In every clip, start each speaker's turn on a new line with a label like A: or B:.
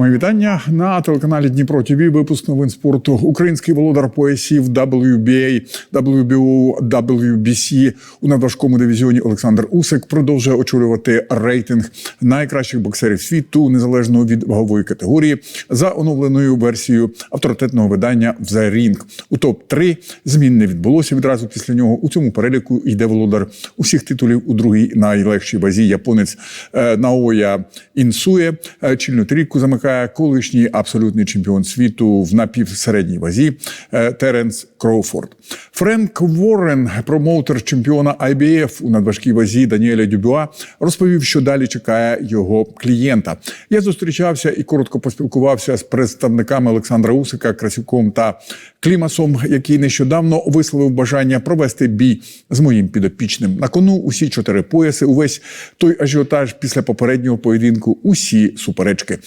A: Мої вітання на телеканалі Дніпро ТВ. Випуск новин спорту. Український володар поясів WBA, WBO, WBC у надважкому дивізіоні Олександр Усик продовжує очолювати рейтинг найкращих боксерів світу незалежно від вагової категорії за оновленою версією авторитетного видання The Ring. У топ 3 змін не відбулося відразу після нього. У цьому переліку йде володар усіх титулів у другій найлегшій вазі. Японець е, Наоя Інсує. Е, Чільну трійку замикає колишній абсолютний чемпіон світу в напівсередній вазі е, Теренс Кроуфорд. Френк Воррен, промоутер чемпіона IBF у надважкій вазі Даніеля Дюбюа, розповів, що далі чекає його клієнта. Я зустрічався і коротко поспілкувався з представниками Олександра Усика, Красюком та Клімасом, який нещодавно висловив бажання провести бій з моїм підопічним. На кону усі чотири пояси, увесь той ажіотаж після попереднього поєдинку, усі суперечки.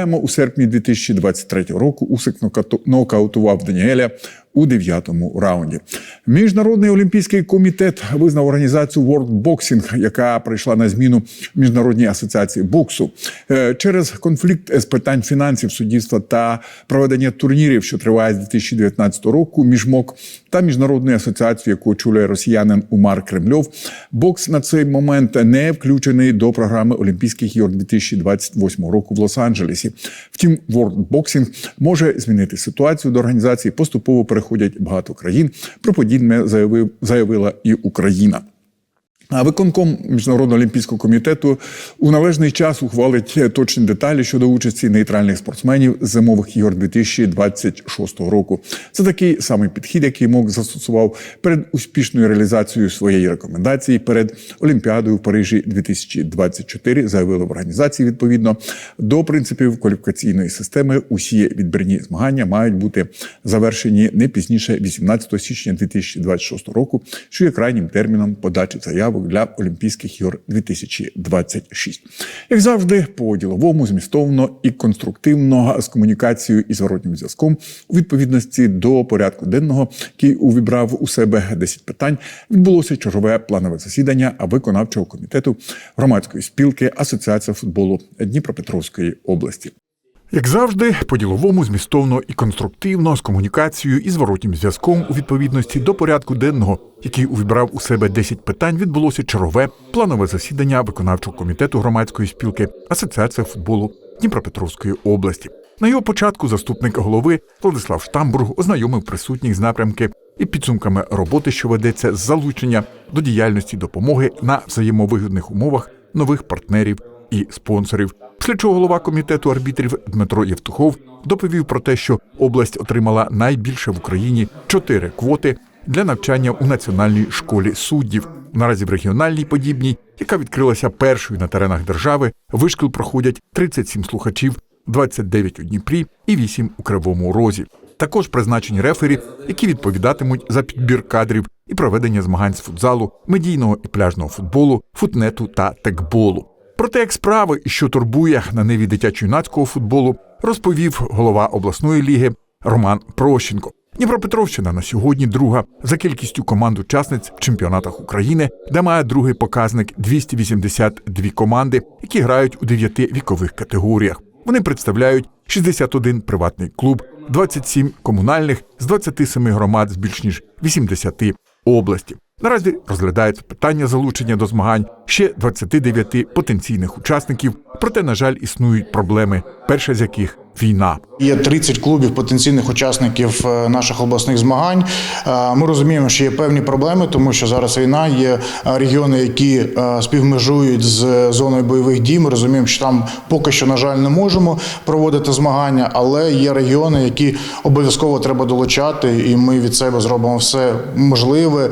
A: Нагадаємо, у серпні 2023 року Усик нокаутував Даніеля у дев'ятому раунді. Міжнародний олімпійський комітет визнав організацію World Boxing, яка прийшла на зміну міжнародній асоціації боксу Е, через конфлікт з питань фінансів, суддівства та проведення турнірів, що триває з 2019 року, між МОК та міжнародною асоціацією, яку очолює росіянин Умар Кремльов. Бокс на цей момент не включений до програми Олімпійських ігор 2028 року в Лос-Анджелесі. Втім, World Boxing може змінити ситуацію до організації. Поступово переходять багато країн. Про подібне заявив заявила і Україна. А виконком міжнародного олімпійського комітету у належний час ухвалить точні деталі щодо участі нейтральних спортсменів зимових ігор 2026 року. Це такий самий підхід, який МОК застосував перед успішною реалізацією своєї рекомендації перед Олімпіадою в Парижі 2024, Заявили в організації відповідно до принципів кваліфікаційної системи. Усі відбірні змагання мають бути завершені не пізніше 18 січня 2026 року, що є крайнім терміном подачі заявок для Олімпійських ігор 2026. Як завжди, по діловому, змістовно і конструктивно з комунікацією і зворотнім зв'язком у відповідності до порядку денного, який увібрав у себе 10 питань, відбулося чергове планове засідання виконавчого комітету громадської спілки Асоціація футболу Дніпропетровської області. Як завжди, по-діловому, змістовно і конструктивно з комунікацією і зворотнім зв'язком у відповідності до порядку денного, який увібрав у себе 10 питань, відбулося чергове планове засідання виконавчого комітету громадської спілки Асоціація футболу Дніпропетровської області. На його початку заступник голови Владислав Штамбург ознайомив присутніх з напрямки і підсумками роботи, що ведеться з залучення до діяльності допомоги на взаємовигідних умовах нових партнерів і спонсорів. Після чого голова комітету арбітрів Дмитро Євтухов доповів про те, що область отримала найбільше в Україні чотири квоти для навчання у національній школі суддів. Наразі в регіональній подібній, яка відкрилася першою на теренах держави, вишкіл проходять 37 слухачів, 29 у Дніпрі і 8 у Кривому Розі. Також призначені рефері, які відповідатимуть за підбір кадрів і проведення змагань з футзалу, медійного і пляжного футболу, футнету та текболу. Про те, як справи що турбує на ниві дитячо-юнацького футболу, розповів голова обласної ліги Роман Прощенко. Дніпропетровщина на сьогодні друга за кількістю команд учасниць в чемпіонатах України, де має другий показник 282 команди, які грають у дев'яти вікових категоріях. Вони представляють 61 приватний клуб, 27 комунальних з 27 громад з більш ніж 80 області. Наразі розглядається питання залучення до змагань ще 29 потенційних учасників. Проте, на жаль, існують проблеми, перша з яких війна.
B: Є 30 клубів потенційних учасників е, наших обласних змагань. Е, Ми розуміємо, що є певні проблеми, тому що зараз війна є е, регіони, які співмежують з зоною бойових дій. Ми розуміємо, що там поки що, на жаль, не можемо проводити змагання, але є регіони, які обов'язково треба долучати, і ми від себе зробимо все можливе,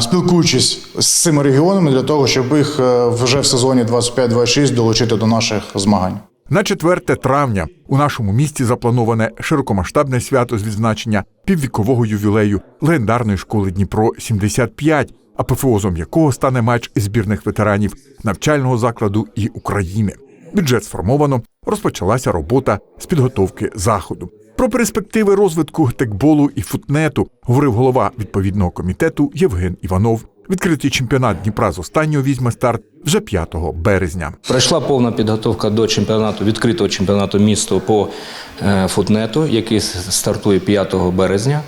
B: спілкуючись з цими регіонами для того, щоб їх вже в сезоні 25-26 долучити до наших змагань.
A: На 4 травня у нашому місті заплановане широкомасштабне свято з відзначення піввікового ювілею легендарної школи Дніпро 75 апофеозом якого стане матч збірних ветеранів навчального закладу і України. Бюджет сформовано, розпочалася робота з підготовки заходу. Про перспективи розвитку текболу і футнету говорив голова відповідного комітету Євген Іванов Відкритий чемпіонат Дніпра з останнього візьме старт вже 5 березня.
C: Пройшла повна підготовка до чемпіонату відкритого чемпіонату міста по е, футнету, який стартує 5 березня.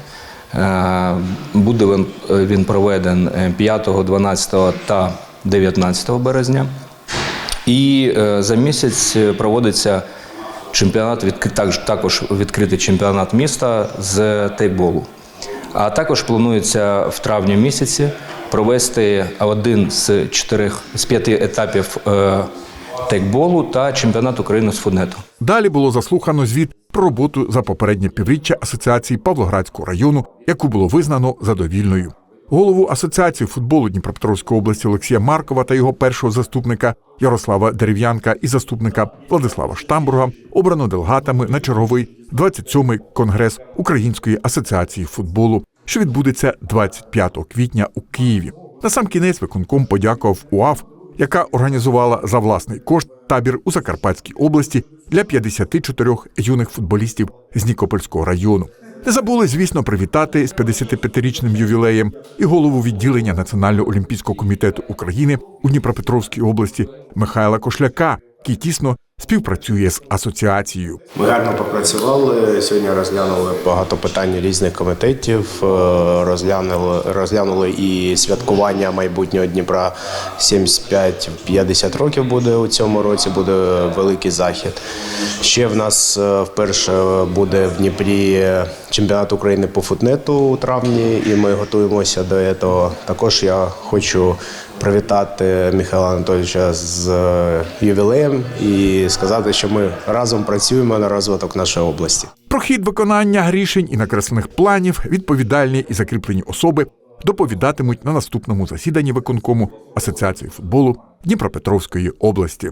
C: Е, Буде він, е, він проведен е, 5, 12 та 19 березня. І е, за місяць е, проводиться чемпіонат, також, також відкритий чемпіонат міста з тейкболу. А також планується в травні місяці провести один з чотирьох з п'яти етапів е, тейкболу та чемпіонат України з футнету.
A: Далі було заслухано звіт про роботу за попереднє півріччя Асоціації Павлоградського району, яку було визнано задовільною. Голову Асоціації футболу Дніпропетровської області Олексія Маркова та його першого заступника Ярослава Дерев'янка і заступника Владислава Штамбурга обрано делегатами на черговий 27-й конгрес Української асоціації футболу, що відбудеться 25 квітня у Києві. На сам кінець виконком подякував УАФ яка організувала за власний кошт табір у Закарпатській області для 54 юних футболістів з Нікопольського району. Не забули, звісно, привітати з 55-річним ювілеєм і голову відділення Національного олімпійського комітету України у Дніпропетровській області Михайла Кошляка, який тісно співпрацює з асоціацією.
D: Ми гарно попрацювали. Сьогодні розглянули багато питань різних комітетів. е, Розглянули, розглянули і святкування майбутнього Дніпра 75-50 років буде у цьому році. Буде великий захід. Ще в нас е, вперше буде в Дніпрі чемпіонат України по футнету у травні, і ми готуємося до цього. Також я хочу привітати Михайла Анатолійовича з е, ювілеєм і сказати, що ми разом працюємо на розвиток нашої області.
A: Про хід виконання рішень і накреслених планів відповідальні і закріплені особи доповідатимуть на наступному засіданні виконкому Асоціації футболу Дніпропетровської області.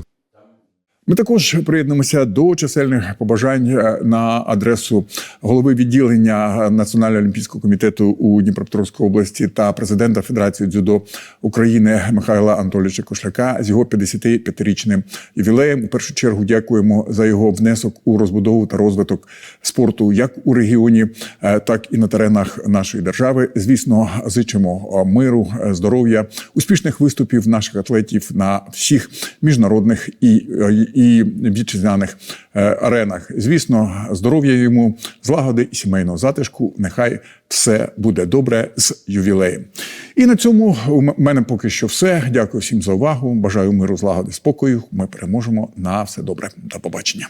A: Ми також приєднуємося до чисельних побажань е, на адресу голови відділення Національного олімпійського комітету у Дніпропетровській області та президента Федерації дзюдо України Михайла Анатолійовича Кошляка з його 55-річним ювілеєм. У першу чергу дякуємо за його внесок у розбудову та розвиток спорту як у регіоні, е, так і на теренах нашої держави. Звісно, зичимо е, миру, е, здоров'я, успішних виступів наших атлетів на всіх міжнародних і, е, і вітчизняних е, аренах. Звісно, здоров'я йому, злагоди і сімейного затишку. Нехай все буде добре з ювілеєм. І на цьому у мене поки що все. Дякую всім за увагу. Бажаю миру, злагоди, спокою. Ми переможемо на все добре. До побачення.